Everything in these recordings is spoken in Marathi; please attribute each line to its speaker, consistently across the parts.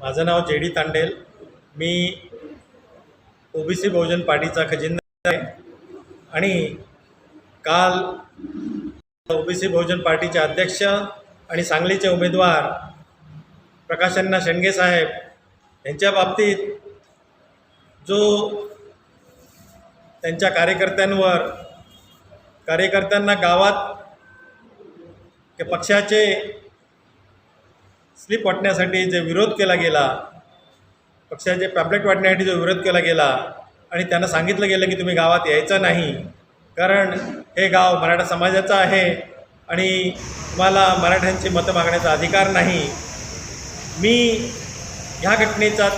Speaker 1: माझं नाव जे डी तांडेल. मी ओबीसी बहुजन पार्टीचा खजिनदार आहे. आणि काल ओबीसी बहुजन पार्टीचे अध्यक्ष आणि सांगलीचे उमेदवार प्रकाशन्ना शेंडगे साहेब यांच्या बाबतीत जो त्यांच्या कार्यकर्त्यांवर कार्यकर्त्यांना गावात पक्षाचे स्लिप वाटण्यासाठी जे विरोध केला गेला पक्षाचे पॅम्पलेट वाटण्यासाठी जो विरोध केला गेला आणि त्यांना सांगितलं गेलं की तुम्ही गावात यायचं नाही कारण हे गाव मराठा समाजाचं आहे आणि तुम्हाला मराठ्यांची मतं मागण्याचा अधिकार नाही. मी ह्या घटनेचा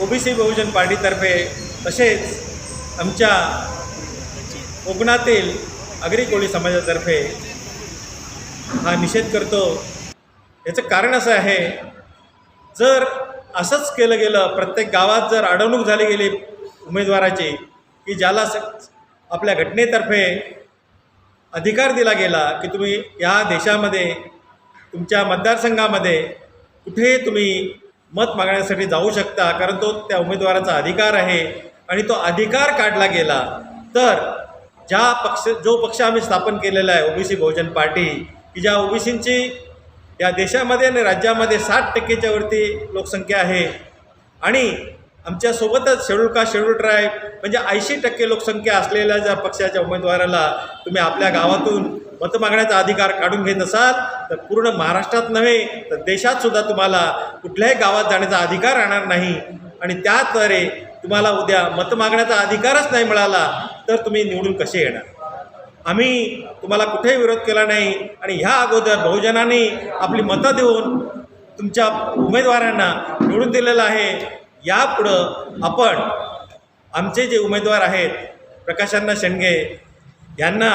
Speaker 1: ओबीसी बहुजन पार्टीतर्फे तसेच आमच्या कोकणातील आगरी कोळी समाजातर्फे हा निषेध करतो. याचं कारण असं आहे जर असंच केलं गेलं प्रत्येक गावात जर अडवणूक झाली गेली उमेदवाराची की ज्याला स आपल्या घटनेतर्फे अधिकार दिला गेला की तुम्ही या देशामध्ये तुमच्या मतदारसंघामध्ये कुठे तुम्ही मत मागण्यासाठी जाऊ शकता कारण तो त्या उमेदवाराचा अधिकार आहे आणि तो अधिकार काढला गेला तर ज्या पक्ष जो पक्ष आम्ही स्थापन केलेला आहे ओबीसी बहुजन पार्टी की ज्या ओबीसींची या देशामध्ये आणि राज्यामध्ये साठ टक्केच्या वरती लोकसंख्या आहे. आणि आमच्यासोबतच शेड्यूल कास्ट शेड्यूल ट्राईब म्हणजे ऐंशी टक्के लोकसंख्या असलेल्या ज्या पक्षाच्या उमेदवाराला तुम्ही आपल्या गावातून मत मागण्याचा अधिकार काढून घेत असाल तर पूर्ण महाराष्ट्रात नव्हे तर देशातसुद्धा तुम्हाला कुठल्याही गावात जाण्याचा अधिकार राहणार नाही. आणि त्याद्वारे तुम्हाला उद्या मत मागण्याचा अधिकारच नाही मिळाला तर तुम्ही निवडून कसे येणार? आम्ही तुम्हाला कुठेही विरोध केला नाही आणि ह्या अगोदर बहुजनांनी आपली मतं देऊन तुमच्या उमेदवारांना निवडून दिलेलं आहे. यापुढं आपण आमचे जे उमेदवार आहेत प्रकाशांना शेंडगे यांना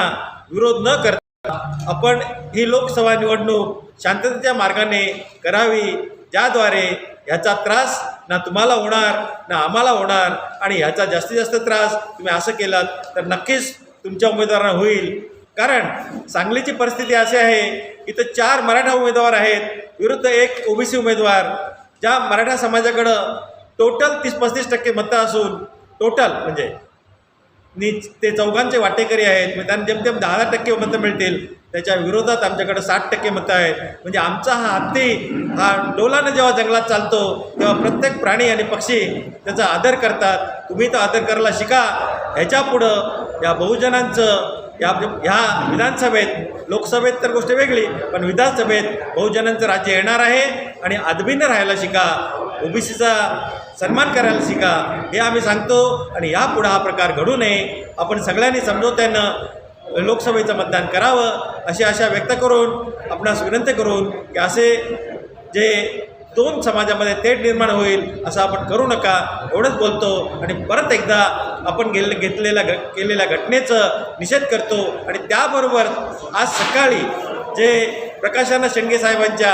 Speaker 1: विरोध न करता आपण ही लोकसभा निवडणूक शांततेच्या मार्गाने करावी. ज्याद्वारे ह्याचा त्रास ना तुम्हाला होणार ना आम्हाला होणार आणि ह्याचा जास्तीत जास्त त्रास तुम्ही असं केलात तर नक्कीच तुमच्या उमेदवारांना होईल. कारण सांगलीची परिस्थिती अशी आहे इथं चार मराठा उमेदवार आहेत विरुद्ध एक ओबीसी उमेदवार ज्या मराठा समाजाकडं टोटल तीस पस्तीस टक्के मतं असून टोटल म्हणजे नि ते चौघांचे वाटेकरी आहेत मग त्यांना जेमतेम दहा दहा टक्के मतं मिळतील त्याच्या विरोधात आमच्याकडे साठ टक्के मतं आहेत. म्हणजे आमचा हा हत्ती हा डोलानं जेव्हा जंगलात चालतो तेव्हा प्रत्येक प्राणी आणि पक्षी त्याचा आदर करतात. तुम्ही तो आदर करायला शिका. ह्याच्या पुढं या बहुजनांचं या ह्या विधानसभेत लोकसभेत तर गोष्ट वेगळी पण विधानसभेत बहुजनांचं राज्य येणार आहे आणि अदबीनं राहायला शिका ओबीसीचा सन्मान करायला शिका हे आम्ही सांगतो आणि यापुढं हा प्रकार घडू नये. आपण सगळ्यांनी समजवत्यानं लोकसभेचं मतदान करावं अशी आशा व्यक्त करून आपणास विनंती करून की असे जे दोन समाजामध्ये तेढ निर्माण होईल असं आपण करू नका एवढंच बोलतो. आणि परत एकदा आपण गेले घेतलेल्या घ केलेल्या घटनेचं निषेध करतो. आणि त्याबरोबर आज सकाळी जे प्रकाशानं शेंडगे साहेबांच्या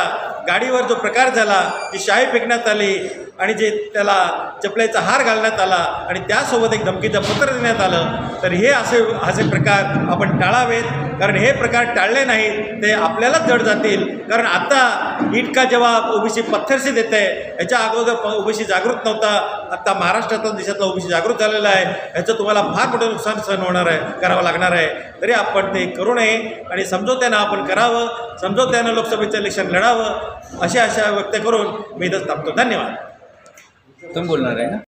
Speaker 1: गाडीवर जो प्रकार झाला ती शाई फेकण्यात आली. आणि जे त्याला चपल्याचा हार घालण्यात आला आणि त्यासोबत एक धमकीचं पत्र देण्यात आलं तर हे असे असे प्रकार आपण टाळावेत. कारण हे प्रकार टाळले नाहीत ते आपल्यालाच जड जातील. कारण आता ईट का जवाब ओबीसी पत्थरशी देते आहे याच्या अगोदर ओबीसी जागृत नव्हता. आता महाराष्ट्रातला देशातला ओबीसी जागृत झालेला आहे. याचं तुम्हाला फार मोठं नुकसान सहन होणार आहे करावं लागणार आहे. तरी आपण ते करू नये आणि समजोत्यानं आपण करावं. समजोत्यानं लोकसभेचं इलेक्शन लढावं अशा आशा व्यक्त करून मी इथंच थांबतो. धन्यवाद.
Speaker 2: तुम्ही बोलणार आहे ना?